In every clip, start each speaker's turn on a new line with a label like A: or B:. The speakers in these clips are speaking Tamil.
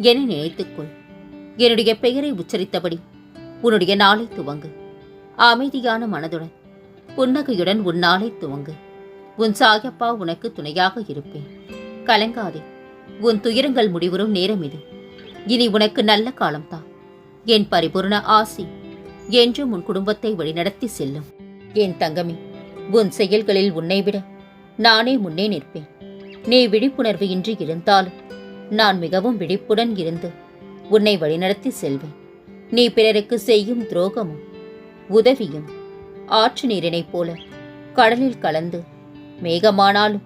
A: என்னை நினைத்துக்கொள். என்னுடைய பெயரை உச்சரித்தபடி உன்னுடைய நாளை துவங்கு. அமைதியான மனதுடன் புன்னகையுடன் உன் நாளை துவங்கு. உன் சாயப்பா உனக்கு துணையாக இருப்பேன். கலங்காதே உன் துயரங்கள் முடிவரும் நேரம் இது. இனி உனக்கு நல்ல காலம்தான் என் பரிபூர்ண ஆசி என்றும் உன் குடும்பத்தை வழிநடத்தி செல்லும். என் தங்கமே உன் செயல்களில் உன்னை விட நானே முன்னே நிற்பேன். நீ விழிப்புணர்வு இன்றி இருந்தாலும் நான் மிகவும் விழிப்புடன் இருந்து உன்னை வழிநடத்தி செல்வேன். நீ பிறருக்கு செய்யும் துரோகமும் உதவியும் ஆற்று நீரினைப் போல கடலில் கலந்து மேகமானாலும்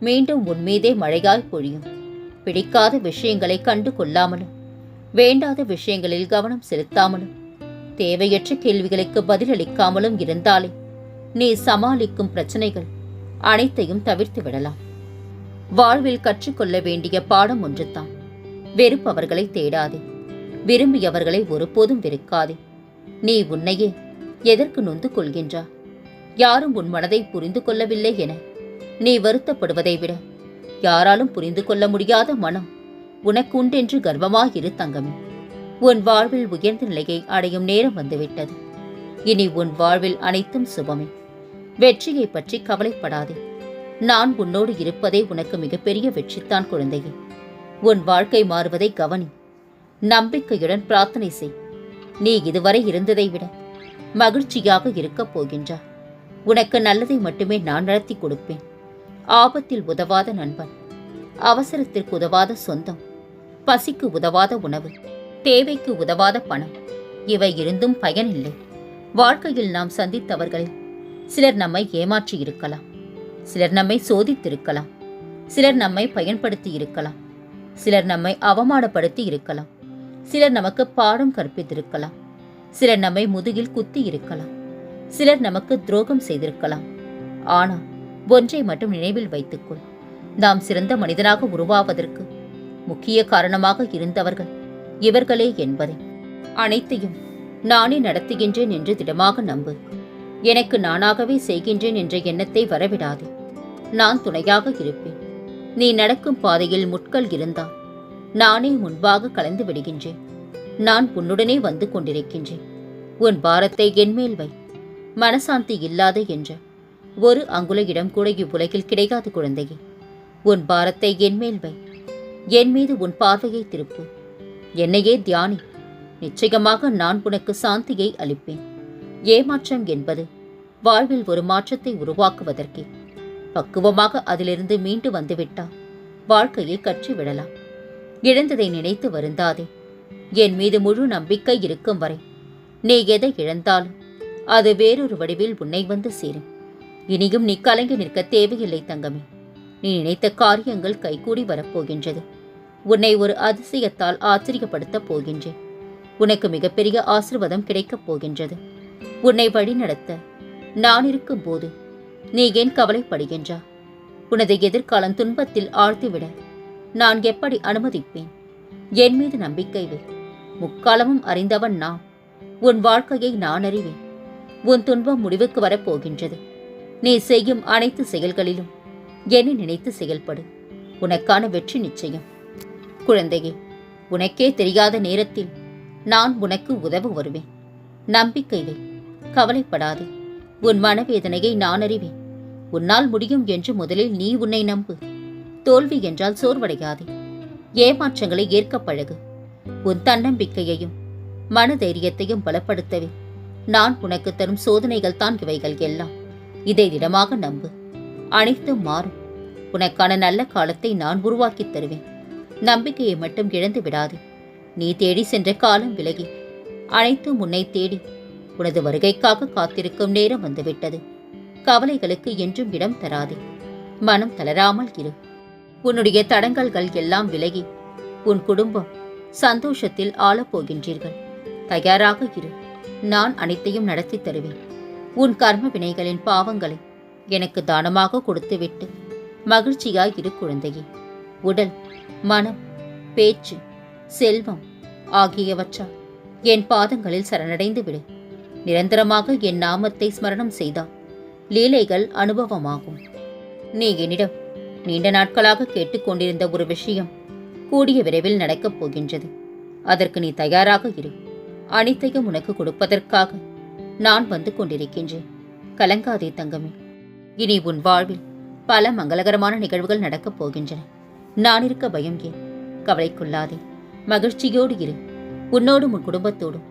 A: மீண்டும் உன்மீதே மழையாய் பொழியும். பிடிக்காத விஷயங்களை கண்டு கொள்ளாமலும் வேண்டாத விஷயங்களில் கவனம் செலுத்தாமலும் தேவையற்ற கேள்விகளுக்கு பதிலளிக்காமலும் இருந்தாலே நீ சமாளிக்கும் பிரச்சனைகள் அனைத்தையும் தவிர்த்து விடலாம். வாழ்வில் கற்றுக்கொள்ள வேண்டிய பாடம் ஒன்றுதான். வெறுப்பவர்களை தேடாதே. விரும்பியவர்களை ஒருபோதும் வெறுக்காதே. நீ உன்னையே எதற்கு நொந்து கொள்கின்றா? யாரும் உன் மனதை புரிந்து கொள்ளவில்லை என. நீ வருத்தப்படுவதை விட யாராலும் புரிந்து கொள்ள முடியாத மனம் உனக்கு உண்டென்று கர்வமாயிரு தங்கமே. உன் வாழ்வில் உயர்ந்த நிலையை அடையும் நேரம் வந்துவிட்டது. இனி உன் வாழ்வில் அனைத்தும் சுபமே. வெற்றியை பற்றி கவலைப்படாதே. நான் உன்னோடு இருப்பதே உனக்கு மிகப்பெரிய வெற்றித்தான் குழந்தையே. உன் வாழ்க்கை மாறுவதை கவனி. நம்பிக்கையுடன் பிரார்த்தனை செய். நீ இதுவரை இருந்ததை விட மகிழ்ச்சியாக இருக்கப் போகின்றாய். உனக்கு நல்லதை மட்டுமே நான் நடத்தி கொடுப்பேன். ஆபத்தில் உதவாத நண்பன். அவசரத்திற்கு உதவாத சொந்தம். பசிக்கு உதவாத உணவு. தேவைக்கு உதவாத பணம். இவை இருந்தும் பயனில்லை. வாழ்க்கையில் நாம் சந்தித்தவர்களில் சிலர் நம்மை ஏமாற்றி இருக்கலாம் சிலர் நம்மை சோதித்திருக்கலாம். சிலர் நம்மை பயன்படுத்தி இருக்கலாம். சிலர் நம்மை அவமானப்படுத்தி இருக்கலாம். சிலர் நமக்கு பாடம் கற்பித்திருக்கலாம். சிலர் நம்மை முதுகில் குத்தி இருக்கலாம். சிலர் நமக்கு துரோகம் செய்திருக்கலாம். ஆனால் ஒன்றை மட்டும் நினைவில் வைத்துக்கொள். நாம் சிறந்த மனிதனாக உருவாவதற்கு முக்கிய காரணமாக இருந்தவர்கள் இவர்களே என்பதை அனைத்தையும் நானே நடத்துகின்றேன் என்று திடமாக நம்பு. எனக்கு நானாகவே செய்கின்றேன் என்ற எண்ணத்தை வரவிடாதே. நான் துணையாக இருப்பேன். நீ நடக்கும் பாதையில் முட்கள் இருந்தால் நானே முன்பாக கலந்து விடுகின்றேன். நான் உன்னுடனே வந்து கொண்டிருக்கின்றேன். உன் பாரத்தை என்மேல் வை. மனசாந்தி இல்லாத என்ற ஒரு அங்குல இடம் கூட இவ்வுலகில் கிடைக்காது குழந்தையே. உன் பாரத்தை என்மேல் வை. என் மீது உன் பார்வையை திருப்பு. என்னையே தியானி. நிச்சயமாக நான் உனக்கு சாந்தியை அளிப்பேன். ஏமாற்றம் என்பது வாழ்வில் ஒரு மாற்றத்தை உருவாக்குவதற்கே. பக்குவமாக அதிலிருந்து மீண்டு வந்துவிட்டால் வாழ்க்கையை கற்றுவிடலாம் இழந்ததை நினைத்து வருந்தாதே. என் மீது முழு நம்பிக்கை இருக்கும் வரை நீ எதை இழந்தாலும் அது வேறொரு வடிவில் உன்னை வந்து சேரும். இனியும் நீ கலங்கி நிற்க தேவையில்லை தங்கமே. நீ நினைத்த காரியங்கள் கைகூடி வரப்போகின்றது. உன்னை ஒரு அதிசயத்தால் ஆச்சரியப்படுத்தப் போகின்றேன். உனக்கு மிகப்பெரிய ஆசிர்வாதம் கிடைக்கப் போகின்றது. உன்னை வழிநடத்த நான் இருக்கும்போது நீ ஏன் கவலைப்படுகின்றா? உனது எதிர்காலம் துன்பத்தில் ஆழ்த்திவிட நான் எப்படி அனுமதிப்பேன்? என் மீது நம்பிக்கை வை. முக்காலமும் அறிந்தவன் நான் உன் வாழ்க்கையை நான் அறிவேன். உன் துன்பம் முடிவுக்கு வரப்போகின்றது. நீ செய்யும் அனைத்து செயல்களிலும் என்னை நினைத்து செயல்படு. உனக்கான வெற்றி நிச்சயம். குழந்தையே உனக்கே தெரியாத நேரத்தில் நான் உனக்கு உதவ வருவேன். நம்பிக்கை வை. கவலைப்படாதே. உன் மனவேதனையை நான் அறிவேன். உன்னால் முடியும் என்று முதலில் நீ உன்னை நம்பு. தோல்வி என்றால் சோர்வடையாதே. ஏமாற்றங்களை ஏற்க பழகு. உன் தன்னம்பிக்கையையும் மனதைரியத்தையும் பலப்படுத்தவே. நான் உனக்கு தரும் சோதனைகள் தான் இவைகள் எல்லாம். இதை திடமாக நம்பு. அனைத்தும் மாறும். உனக்கான நல்ல காலத்தை நான் உருவாக்கித் தருவேன். நம்பிக்கையை மட்டும் இழந்து விடாதே. நீ தேடி சென்ற காலம் விலகி. அனைத்தும் உன்னை தேடி உனது வருகைக்காக காத்திருக்கும் நேரம் வந்துவிட்டது. கவலைகளுக்கு என்றும் இடம் தராதே. மனம் தளராமல் இரு. உன்னுடைய தடங்கல்கள் எல்லாம் விலகி உன் குடும்பம் சந்தோஷத்தில் ஆளப் போகின்றீர்கள் தயாராக இரு. நான் அனைத்தையும் நடத்தி தருவேன். உன் கர்ம வினைகளின் பாவங்களை எனக்கு தானமாக கொடுத்துவிட்டு மகிழ்ச்சியாய் இரு குழந்தையே. உடல் மனம் பேச்சு செல்வம் ஆகியவற்றால் என் பாதங்களில் சரணடைந்து விடு நிரந்தரமாக என் நாமத்தை ஸ்மரணம் செய்தால் லீலைகள் அனுபவமாகும். நீ என்னிடம் நீண்ட நாட்களாக கேட்டுக்கொண்டிருந்த ஒரு விஷயம் கூடிய விரைவில் நடக்கப் போகின்றது. அதற்கு நீ தயாராக இரு. அனைத்தையும் உனக்கு கொடுப்பதற்காக நான் வந்து கொண்டிருக்கின்றேன். கலங்காதே தங்கமே. இனி உன் வாழ்வில் பல மங்களகரமான நிகழ்வுகள் நடக்கப் போகின்றன. நான் இருக்க பயம் ஏன்? கவலைக்குள்ளாதே. மகிழ்ச்சியோடு இரு. உன்னோடும் உன் குடும்பத்தோடும்.